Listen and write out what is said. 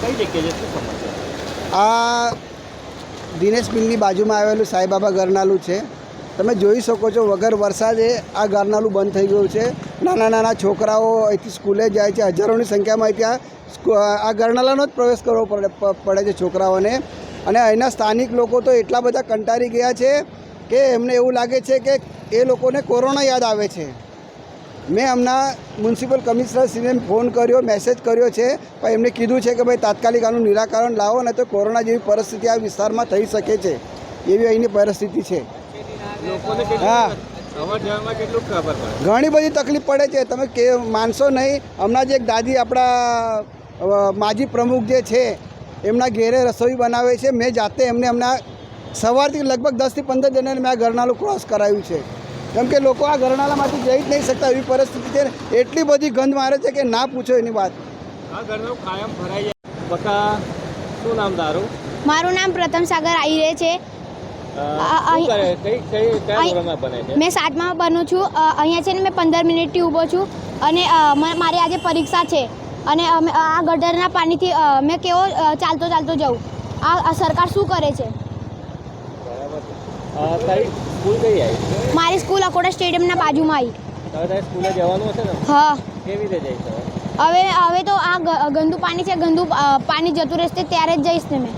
કઈ જગ્યાએ શું સમસ્યા આ દિનેશ મિલની બાજુમાં આવેલું સાંઈબાબા ગરનાલું છે. તમે જોઈ શકો છો, વગર વરસાદે આ ગરનાલું બંધ થઈ ગયું છે. નાના નાના છોકરાઓ અહીંથી સ્કૂલે જાય છે. હજારોની સંખ્યામાં ત્યાં આ ગરનાલાનો જ પ્રવેશ કરવો પડે પડે છે છોકરાઓને. અને અહીંના સ્થાનિક લોકો તો એટલા બધા કંટાળી ગયા છે કે એમને એવું લાગે છે કે એ લોકોને કોરોના યાદ આવે છે. મેં હમણાં મ્યુનિસિપલ કમિશનરશ્રીને ફોન કર્યો મેસેજ કર્યો છે. પણ એમને કીધું છે કે ભાઈ તાત્કાલિક આનું નિરાકરણ લાવો ને તો કોરોના જેવી પરિસ્થિતિ આ વિસ્તારમાં થઈ શકે છે. એવી અહીંની પરિસ્થિતિ છે. હા. ઘણી બધી તકલીફ પડે છે. તમે કે માનશો નહીં હમણાં જે એક દાદી આપણા માજી પ્રમુખ જે છે એમના ઘેરે રસોઈ બનાવે છે. મેં જાતે એમને હમણાં સવારથી લગભગ દસથી પંદર જણાને મેં આ ગરનાળું ક્રોસ કરાવ્યું છે. કેમ કે લોકો આ ગરનાળામાંથી જઈ જ નહીં શકતા એવી પરિસ્થિતિ છે એટલી બધી ગંધ મારે છે કે ના પૂછો એની વાત. આ ઘરનો કાયમ ભરાઈ જાય. બકા શું નામ તારું? મારું નામ પ્રથમ સાગર આહિરે છે. મેં સાતમાં બનું છું. અહીંયા છે ને મેં પંદર મિનિટથી ઊભો છું. અને મારી આજે પરીક્ષા છે. અને અમે આ ગટરના પાણીથી મેં કેવો ચાલતો ચાલતો જાઉં. આ આ સરકાર શું કરે છે? બરાબર તારી સ્કૂલ કઈ આવી? મારી સ્કૂલ અકોટા સ્ટેડિયમના બાજુમાં આવી. હવે તારે સ્કૂલે જવાનું હશે ને? હા. કેવી રીતે જઈશ હવે? હવે તો આ ગંદુ પાણી છે ગંદુ પાણી જતું રહેશે ત્યારે જ જઈશ ને મેં.